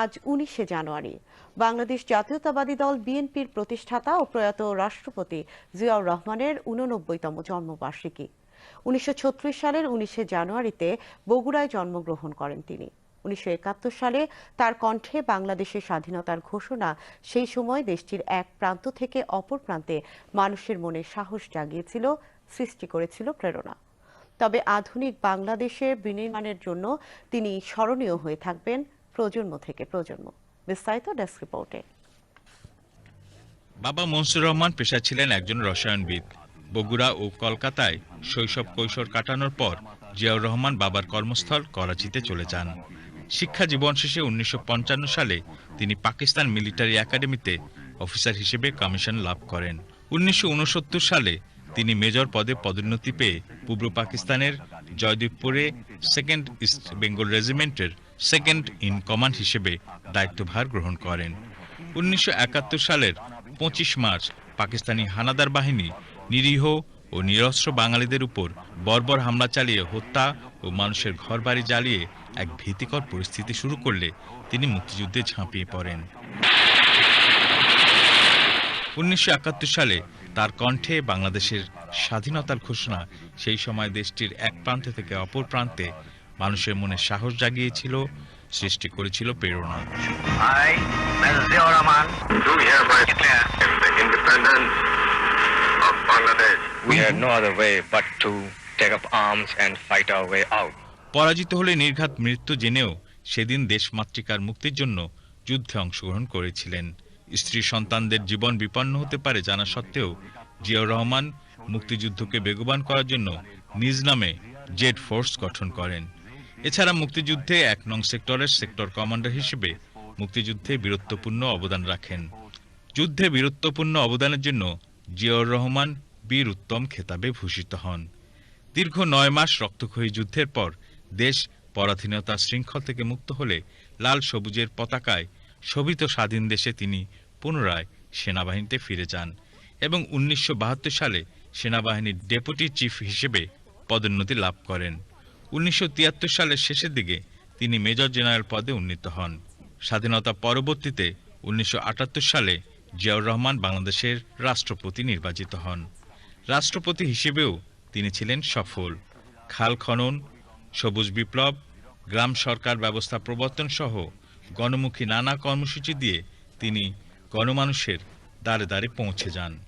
আজ উনিশে জানুয়ারি। বাংলাদেশ জাতীয়তাবাদী দল বিএনপির প্রতিষ্ঠাতা ও প্রয়াত রাষ্ট্রপতি জিয়াউর রহমানের উননব্বইতম জন্মবার্ষিকী। উনিশশো ছত্রিশ সালের উনিশে জানুয়ারিতে বগুড়ায় জন্মগ্রহণ করেন তিনি। উনিশশো একাত্তর সালে তার কণ্ঠে বাংলাদেশের স্বাধীনতার ঘোষণা, সেই সময় দেশটির এক প্রান্ত থেকে অপর প্রান্তে মানুষের মনে সাহস জাগিয়েছিল, সৃষ্টি করেছিল প্রেরণা। তবে আধুনিক বাংলাদেশের বিনির্মাণের জন্য তিনি স্মরণীয় হয়ে থাকবেন প্রজন্ম থেকে প্রজন্ম। বিস্তারিত ডেস্ক রিপোর্টে। বাবা মনসুর রহমান পেশা ছিলেন একজন রসায়নবিদ। বগুড়া ও কলকাতায় শৈশব কৈশোর কাটানোর পর জিয়াউর রহমান বাবার কর্মস্থল করাচিতে চলে যান। শিক্ষা জীবন শেষে উনিশশো পঞ্চান্ন সালে তিনি পাকিস্তান মিলিটারি একাডেমিতে অফিসার হিসেবে কমিশন লাভ করেন। উনিশশো উনসত্তর সালে তিনি মেজর পদে পদোন্নতি পেয়ে পূর্ব পাকিস্তানের জয়দেবপুরে সেকেন্ড ইস্ট বেঙ্গল রেজিমেন্টের সেকেন্ড ইন কমান্ড হিসেবে দায়িত্বভার গ্রহণ করেন। উনিশশো একাত্তর সালের পঁচিশ মার্চ পাকিস্তানি হানাদার বাহিনী নিরীহ ও নিরস্ত্র বাঙালিদের উপর বর্বর হামলা চালিয়ে হত্যা ও মানুষের ঘরবাড়ি জ্বালিয়ে এক ভীতিকর পরিস্থিতি শুরু করলে তিনি মুক্তিযুদ্ধে ঝাঁপিয়ে পড়েন। উনিশশো একাত্তর সালে তার কণ্ঠে বাংলাদেশের স্বাধীনতার ঘোষণা, সেই সময় দেশটির এক প্রান্ত থেকে অপর প্রান্তে মানুষের মনে সাহস জাগিয়েছিল সৃষ্টি করেছিল প্রেরণা. পরাজিত হলে নির্ঘাত মৃত্যু জেনেও সেদিন দেশমাতৃকার মুক্তির জন্য যুদ্ধে অংশগ্রহণ করেছিলেন। স্ত্রী সন্তানদের জীবন বিপন্ন হতে পারে জানা সত্ত্বেও জিয়াউর রহমান মুক্তিযুদ্ধকে বেগবান করার জন্য নিজ নামে জেড ফোর্স গঠন করেন। এছাড়া মুক্তিযুদ্ধে এক নং সেক্টরের সেক্টর কমান্ডার হিসেবে মুক্তিযুদ্ধে বীরত্বপূর্ণ অবদান রাখেন। যুদ্ধে বীরত্বপূর্ণ অবদানের জন্য জিয়াউর রহমান বীর উত্তম খেতাবে ভূষিত হন। দীর্ঘ নয় মাস রক্তক্ষয়ী যুদ্ধের পর দেশ পরাধীনতা শৃঙ্খল থেকে মুক্ত হলে লাল সবুজের পতাকায় শোভিত স্বাধীন দেশে তিনি পুনরায় সেনাবাহিনীতে ফিরে যান এবং উনিশশো বাহাত্তর সালে সেনাবাহিনীর ডেপুটি চিফ হিসেবে পদোন্নতি লাভ করেন। উনিশশো তিয়াত্তর সালের শেষের দিকে তিনি মেজর জেনারেল পদে উন্নীত হন। স্বাধীনতা পরবর্তীতে উনিশশো আটাত্তর সালে জিয়াউর রহমান বাংলাদেশের রাষ্ট্রপতি নির্বাচিত হন। রাষ্ট্রপতি হিসেবেও তিনি ছিলেন সফল। খাল খনন, সবুজ বিপ্লব, গ্রাম সরকার ব্যবস্থা প্রবর্তন সহ গণমুখী নানা কর্মসূচি দিয়ে তিনি গণমানুষের দ্বারে দ্বারে পৌঁছে যান।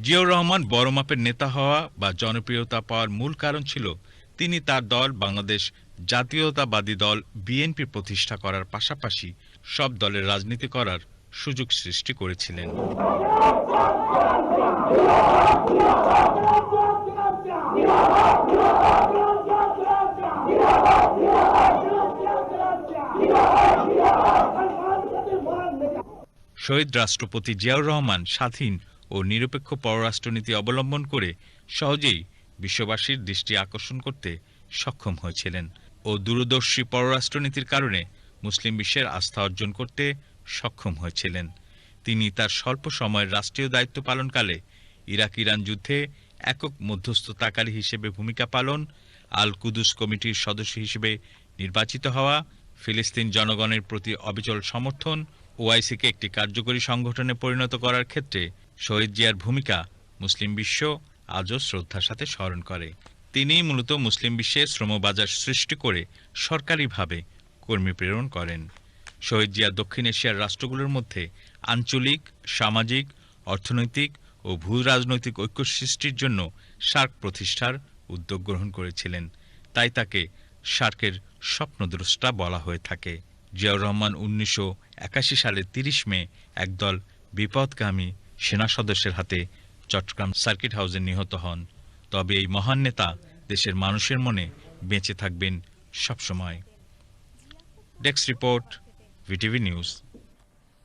জিয়াউর রহমান বড় মাপের নেতা হওয়া বা জনপ্রিয়তা পাওয়ার মূল কারণ ছিল তিনি তার দল বাংলাদেশ জাতীয়তাবাদী দল বিএনপি প্রতিষ্ঠা করার পাশাপাশি সব দলের রাজনীতি করার সুযোগ সৃষ্টি করেছিলেন। শহীদ রাষ্ট্রপতি জিয়াউর রহমান স্বাধীন ও নিরপেক্ষ পররাষ্ট্রনীতি অবলম্বন করে সহজেই বিশ্ববাসীর দৃষ্টি আকর্ষণ করতে সক্ষম হয়েছিলেন ও দূরদর্শী পররাষ্ট্রনীতির কারণে মুসলিম বিশ্বের আস্থা অর্জন করতে সক্ষম হয়েছিলেন। তিনি তার স্বল্প সময়ের রাষ্ট্রীয় দায়িত্ব পালনকালে ইরাক ইরান যুদ্ধে একক মধ্যস্থতাকারী হিসেবে ভূমিকা পালন আল কুদুস কমিটির সদস্য হিসেবে নির্বাচিত হওয়া, ফিলিস্তিন জনগণের প্রতি অবিচল সমর্থন, ওআইসিকে একটি কার্যকরী সংগঠনে পরিণত করার ক্ষেত্রে শহীদ জিয়ার ভূমিকা মুসলিম বিশ্ব আজও শ্রদ্ধার সাথে স্মরণ করে। তিনি মূলত মুসলিম বিশ্বে শ্রমবাজার সৃষ্টি করে সরকারিভাবে কর্মী প্রেরণ করেন। শহীদ জিয়া দক্ষিণ এশিয়ার রাষ্ট্রগুলোর মধ্যে আঞ্চলিক, সামাজিক, অর্থনৈতিক ও ভূ রাজনৈতিক ঐক্য সৃষ্টির জন্য সার্ক প্রতিষ্ঠার উদ্যোগ গ্রহণ করেছিলেন। তাই তাকে সার্কের স্বপ্নদ্রষ্টা বলা হয়ে থাকে। জিয়াউর রহমান উনিশশো একাশি সালের তিরিশ মে একদল বিপদগামী সেনা সদস্যের হাতে চট্টগ্রাম সার্কিট হাউসে নিহত হন। তবে এই মহান নেতা দেশের মানুষের মনে বেঁচে থাকবেন সবসময়। Desk report, VTV news.